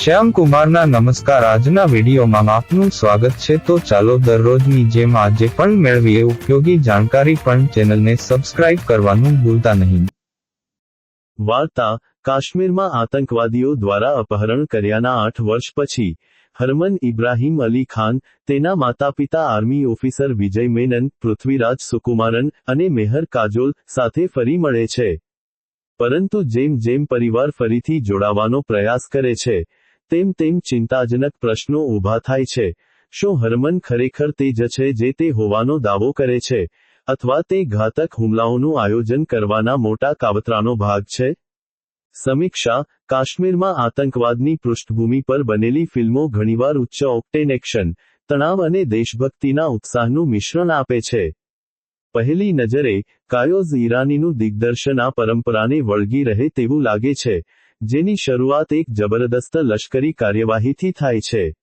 શ્યામ કુમારના નમસ્કાર. આજના વિડીયોમાં આપનું સ્વાગત છે. તો ચાલો દરરોજની જેમ આજે પણ મેળવીએ ઉપયોગી જાણકારી પણ ચેનલને સબસ્ક્રાઇબ કરવાનું ભૂલતા નહીં. વાર્તા, કાશ્મીરમાં આતંકવાદીઓ દ્વારા અપહરણ કર્યાના આઠ વર્ષ પછી, હરમન ઇબ્રાહીમ અલી ખાન, તેના માતાપિતા આર્મી ઓફિસર વિજય મેનન, પૃથ્વીરાજ સુકુમારન અને મેહર કાજોલ સાથે ફરી મળે છે. પરંતુ જેમ જેમ પરિવાર ફરીથી જોડાવાનો પ્રયાસ કરે છે તેમ તેમ ચિંતાજનક પ્રશ્નો ઊભા થાય છે. શું હરમન ખરેખર તે છે જે તે હોવાનો દાવો કરે છે? અથવા તે ઘાતક હુમલાઓનું આયોજન કરવાના મોટા કાવતરાનો ભાગ છે? સમીક્ષા, કાશ્મીરમાં આતંકવાદની પૃષ્ઠભૂમિ પર બનેલી ફિલ્મો ઘણીવાર ઉચ્ચ ઓક્ટેન એક્શન, તણાવ અને દેશભક્તિના ઉત્સાહનું મિશ્રણ આપે છે. પહેલી નજરે, કાયોઝ ઈરાનીનું દિગ્દર્શન આ પરંપરાને વળગી રહે તેવું લાગે છે. જેની શરૂઆત એક જબરદસ્ત લશ્કરી કાર્યવાહીથી થાય છે.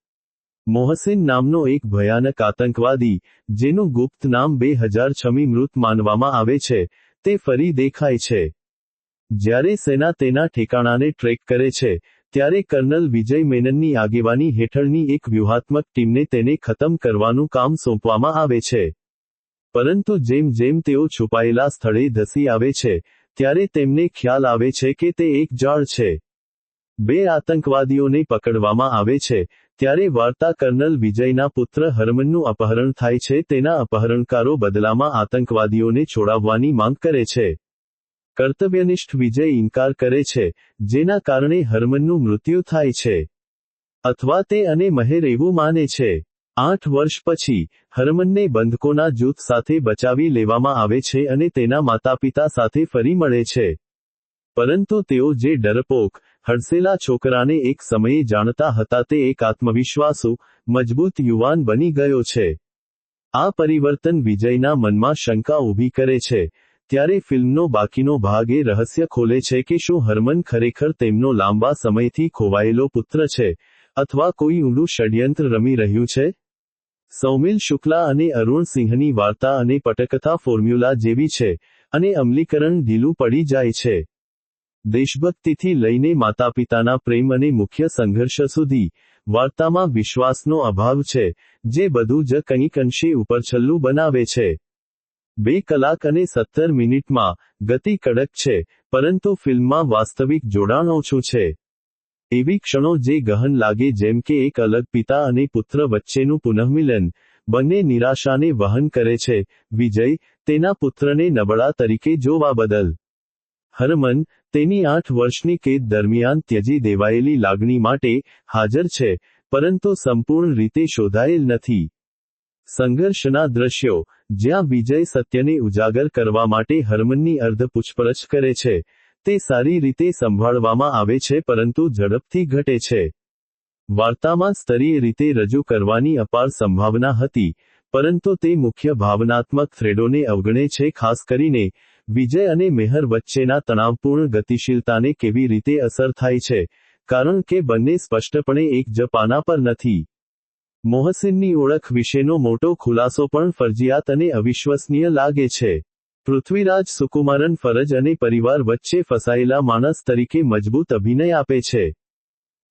મોહસિન નામનો એક ભયાનક આતંકવાદી, જેનું ગુપ્ત નામ બે હજાર છમી મૃત માનવામાં આવે છે, તે ફરી દેખાય છે. જ્યારે સેના તેના ઠેકાણાને ટ્રેક કરે છે, ત્યારે કર્નલ વિજય મેનનની આગેવાની હેઠળની એક વ્યૂહાત્મક ટીમને તેને ખતમ કરવાનું કામ સોંપવામાં આવે છે. પરંતુ જેમ જેમ તેઓ છુપાયેલા સ્થળે ધસી આવે છે ત્યારે તેમને ખ્યાલ આવે છે કે તે એક જાળ છે. બે આતંકવાદીઓને પકડવામાં આવે છે, ત્યારે વાર્તા કર્નલ વિજયના પુત્ર હરમનનું અપહરણ થાય છે, તેના અપહરણકારો બદલામાં આતંકવાદીઓને છોડાવવાની માંગ કરે છે. કર્તવ્યનિષ્ઠ વિજય ઇનકાર કરે છે, જેના કારણે હરમનનું મૃત્યુ થાય છે. અથવા તે અને મહેર એવું માને છે. આઠ વર્ષ પછી, હરમનને બંધકોના જૂથ સાથે બચાવી લેવામાં આવે છે અને તેના માતાપિતા સાથે ફરી મળે છે. પરંતુ તેઓ જે ડરપોક, હડસેલા છોકરાને એક સમયે જાણતા હતા તે એક આત્મવિશ્વાસુ, મજબૂત યુવાન બની ગયો છે. આ પરિવર્તન વિજયના મનમાં શંકા ઊભી કરે છે. ત્યારે ફિલ્મનો બાકીનો ભાગ એ રહસ્ય ખોલે છે કે શું હરમન ખરેખર તેમનો લાંબા સમયથી ખોવાયેલો પુત્ર છે, અથવા કોઈ ઊંડું ષડયંત્ર રમી રહ્યું છે? સૌમિલ શુક્લા અને અરુણ સિંહની વાર્તા અને પટકથા ફોર્મ્યુલા જેવી છે અને અમલીકરણ ઢીલું પડી જાય છે. દેશભક્તિથી લઈને માતાપિતાના પ્રેમ અને મુખ્ય સંઘર્ષ સુધી વાર્તામાં વિશ્વાસનો અભાવ છે, જે બધું જ કંઈક અંશે ઉપરછલ્લું બનાવે છે. બે કલાક અને સત્તર મિનિટમાં ગતિ કડક છે, પરંતુ ફિલ્મમાં વાસ્તવિક જોડાણ ઓછું છે. એવી ક્ષણો જે ગહન લાગે જેમ કે એક અલગ પિતા અને પુત્ર વચ્ચેનું પુનઃમિલન, બંને નિરાશાને વહન કરે છે. વિજય, તેના પુત્રને નબળા તરીકે જોવા બદલ. હરમન, તેની આઠ વર્ષની કેદ દરમિયાન ત્યજી દેવાયેલી લાગણી માટે હાજર છે, પરંતુ સંપૂર્ણ રીતે શોધાયેલ નથી. સંઘર્ષના દ્રશ્યો, જ્યાં વિજય સત્યને ઉજાગર કરવા માટે હરમનની અર્ધ પૂછપરછ કરે છે. તે સારી રીતે સંભાળવામાં આવે છે પરંતુ ઝડપથી ઘટે છે. વાર્તામાં સ્તરીય રીતે રજૂ કરવાની અપાર સંભાવના હતી, પરંતુ તે મુખ્ય ભાવનાત્મક થ્રેડોને અવગણે છે, ખાસ કરીને વિજય અને મેહર વચ્ચેના તણાવપૂર્ણ ગતિશીલતાને કેવી રીતે અસર થાય છે, કારણ કે બંને સ્પષ્ટપણે એક જ પાના પર નથી. મોહસિનની ઓળખ વિશેનો મોટો ખુલાસો પણ ફરજિયાત અને અવિશ્વસનીય લાગે છે. પૃથ્વીરાજ સુકુમારન ફરજ અને પરિવાર વચ્ચે ફસાયેલા માણસ તરીકે મજબૂત અભિનય આપે છે.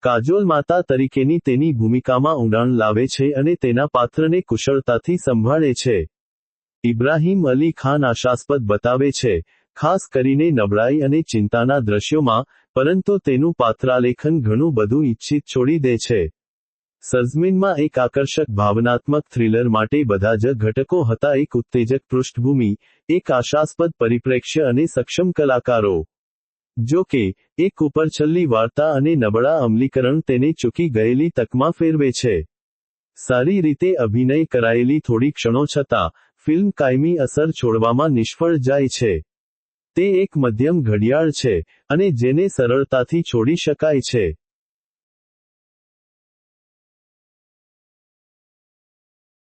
કાજોલ માતા તરીકેની તેની ભૂમિકામાં ઊંડાણ લાવે છે અને તેના પાત્રને કુશળતાથી સંભાળે છે. ઇબ્રાહિમ અલી ખાન આશાસ્પદ બતાવે છે, ખાસ કરીને નબળાઈ અને ચિંતાના દ્રશ્યોમાં, પરંતુ તેનું પાત્રાલેખન ઘણું બધું ઇચ્છિત છોડી દે છે. સઝમિનમાં એક આકર્ષક ભાવનાત્મક થ્રિલર માટે બધા જ ઘટકો હતા. એક ઉત્તેજક પૃષ્ઠભૂમિ, એક આશાસ્પદ પરિપ્રેક્ષ્ય અને સક્ષમ કલાકારો. જો કે, એક ઉપરછલ્લી વાર્તા અને નબળા અમલીકરણ તેને ચૂકી ગયેલી તકમાં ફેરવે છે. સારી રીતે અભિનય કરાયેલી થોડી ક્ષણો છતાં, ફિલ્મ કાયમી અસર છોડવામાં નિષ્ફળ જાય છે. તે એક મધ્યમ ઘડિયાળ છે અને જેને સરળતાથી છોડી શકાય છે.